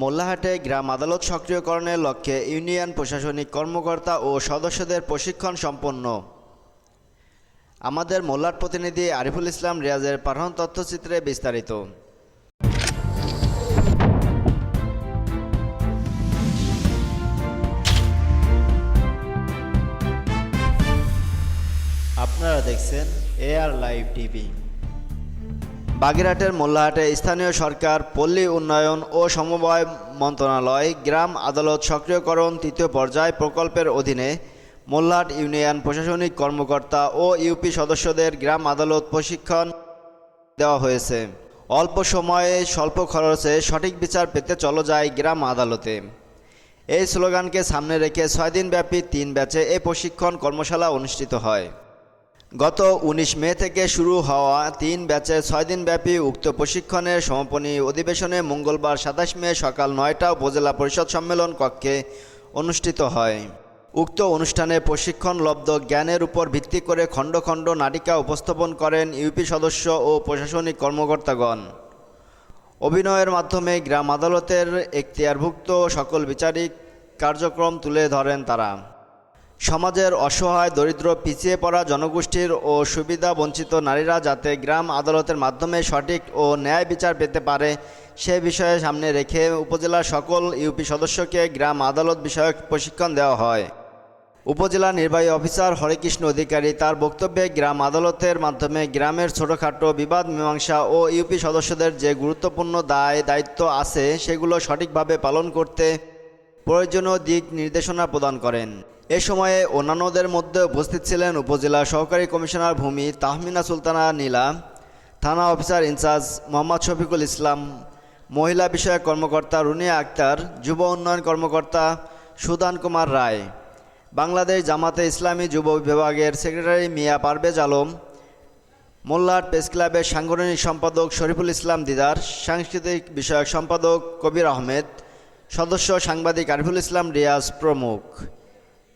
মোল্লাহাটে গ্রাম আদালত সক্রিয়করণের লক্ষ্যে ইউনিয়ন প্রশাসনিক কর্মকর্তা ও সদস্যদের প্রশিক্ষণ সম্পন্ন। আমাদের মোল্লার প্রতিনিধি আরিফুল ইসলাম রিয়াজের পাঠান তথ্যচিত্রে বিস্তারিত। আপনারা দেখছেন এআর লাইভ টিভি। বাগেরহাটের মোল্লাহাটে স্থানীয় সরকার, পল্লী উন্নয়ন ও সমবায় মন্ত্রণালয়, গ্রাম আদালত সক্রিয়করণ তৃতীয় পর্যায় প্রকল্পের অধীনে মোল্লাহাট ইউনিয়ন প্রশাসনিক কর্মকর্তা ও ইউপি সদস্যদের গ্রাম আদালত প্রশিক্ষণ দেওয়া হয়েছে। অল্প সময়ে স্বল্প খরচে সঠিক বিচার পেতে চলো যায় গ্রাম আদালতে। এই স্লোগানকে সামনে রেখে ছয় দিনব্যাপী তিন ব্যাচে এ প্রশিক্ষণ কর্মশালা অনুষ্ঠিত হয়। গত ১৯ মে থেকে শুরু হওয়া তিন ব্যাচের ছয় দিনব্যাপী উক্ত প্রশিক্ষণের সমাপনী অধিবেশনে মঙ্গলবার সাতাশ মে সকাল নয়টা উপজেলা পরিষদ সম্মেলন কক্ষে অনুষ্ঠিত হয়। উক্ত অনুষ্ঠানে প্রশিক্ষণ লব্ধ জ্ঞানের উপর ভিত্তি করে খণ্ড খণ্ড নাটিকা উপস্থাপন করেন ইউপি সদস্য ও প্রশাসনিক কর্মকর্তাগণ। অভিনয়ের মাধ্যমে গ্রাম আদালতের এখতিয়ারভুক্ত সকল বিচারিক কার্যক্রম তুলে ধরেন তারা। সমাজের অসহায়, দরিদ্র, পিছিয়ে পড়া জনগোষ্ঠীর ও সুবিধা বঞ্চিত নারীরা যাতে গ্রাম আদালতের মাধ্যমে সঠিক ও ন্যায় বিচার পেতে পারে, সে বিষয়ে সামনে রেখে উপজেলার সকল ইউপি সদস্যকে গ্রাম আদালত বিষয়ক প্রশিক্ষণ দেওয়া হয়। উপজেলা নির্বাহী অফিসার হরেকৃষ্ণ অধিকারী তার বক্তব্যে গ্রাম আদালতের মাধ্যমে গ্রামের ছোটোখাটো বিবাদ, মীমাংসা ও ইউপি সদস্যদের যে গুরুত্বপূর্ণ দায়, দায়িত্ব আছে, সেগুলো সঠিকভাবে পালন করতে প্রয়োজনীয় দিক নির্দেশনা প্রদান করেন। এ সময়ে অন্যান্যদের মধ্যে উপস্থিত ছিলেন উপজেলা সহকারী কমিশনার ভূমি তাহমিনা সুলতানা নীলা, থানা অফিসার ইনচার্জ মোহাম্মদ শফিকুল ইসলাম, মহিলা বিষয়ক কর্মকর্তা রুনিয়া আক্তার, যুব উন্নয়ন কর্মকর্তা সুদান কুমার রায়, বাংলাদেশ জামাতে ইসলামী যুব বিভাগের সেক্রেটারি মিয়া পারভেজ আলম, মোল্লার প্রেস ক্লাবের সাংগঠনিক সম্পাদক শরীফুল ইসলাম দিদার, সাংস্কৃতিক বিষয়ক সম্পাদক কবির আহমেদ সদস্য সাংবাদিক আরফুল ইসলাম রিয়াজ প্রমুখ।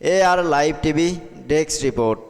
A R live TV desk report.